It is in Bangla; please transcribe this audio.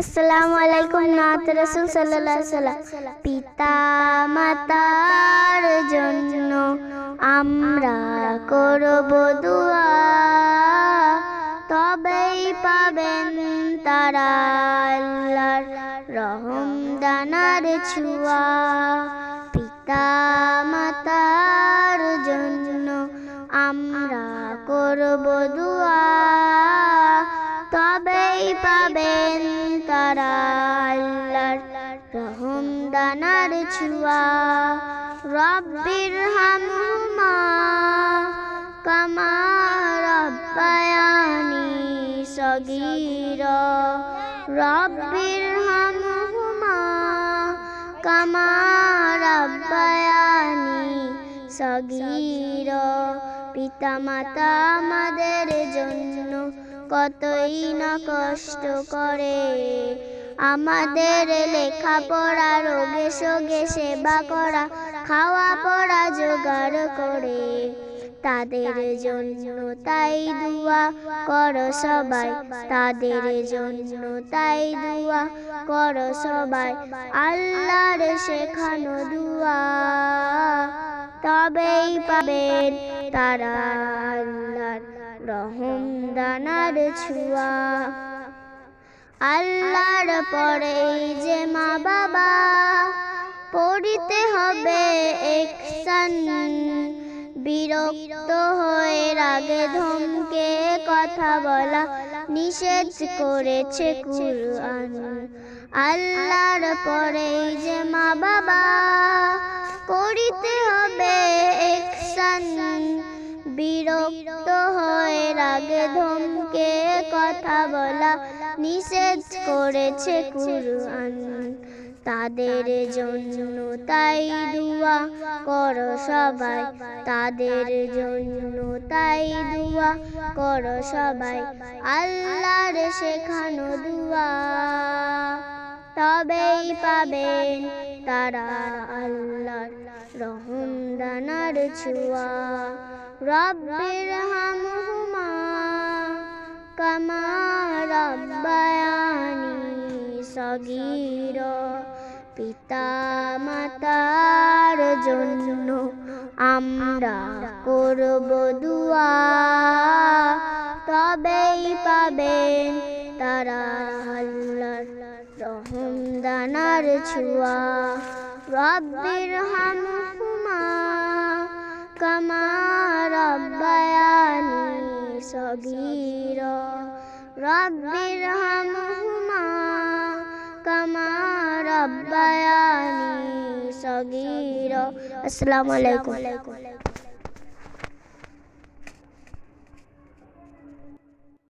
আসসালামু আলাইকুম নাত রসুল সাল্লাল্লাহু আলাইহি সাল্লাম। পিতা মাতার জন্য আমরা করব দোয়া। তবেই পাবেন তারা আল্লাহর রহম দানার ছোঁয়া। পিতা মাতার জন্য আমরা করব দোয়া পাবেন তারা আল্লাহর রহম দানার ছোঁয়া। রব্বির হামহুমা কামা রব্বায়ানি সগীর। রব্বির হামহুমা কামা রব্বায়ানি সগীর। পিতামাতা আমাদের জন্য কতই না কষ্ট করে। আমাদের লেখাপড়া, রোগে সোগে সেবা করা, খাওয়া পড়া জোগাড় করে। তাদের জন্য তাই দুয়া করো সবাই। তাদের জন্য তাই দুয়া করো সবাই। আল্লাহর শেখানো দুয়া তবেই পাবেন তারা আল্লাহর রহম দানার ছোঁয়া। আল্লাহর পরে যে মা বাবা, পড়িতে হবে একসান বিরক্ত হয়ে রাগে ধমকে কথা বলা নিষেধ করেছে কুরআন। আল্লাহর পরে যে মা বাবা করিতে হবে একসান বিরক্ত হয়ে রাগে ধমকে কথা বলা নিষেধ করেছে কুরআন। তাদের জন্য তাই দুয়া করো সবাই। তাদের জন্য তাই দুয়া করো সবাই। আল্লাহর শেখানো দুয়া তবেই পাবেন তারা আল্লাহর রহম দানার ছোঁয়া। রব্বির হামহুমা পিতা মাতার জন্য আমরা করব দুয়া। তবেই পাবেন তারা রহম দানার ছোঁয়া। রব্বির হামহুমা, কামা রব্বায়ানি সগীর। রব্বির হামহুমা কামা রব্বায়ানি সগীর। আসসালামু আলাইকুম।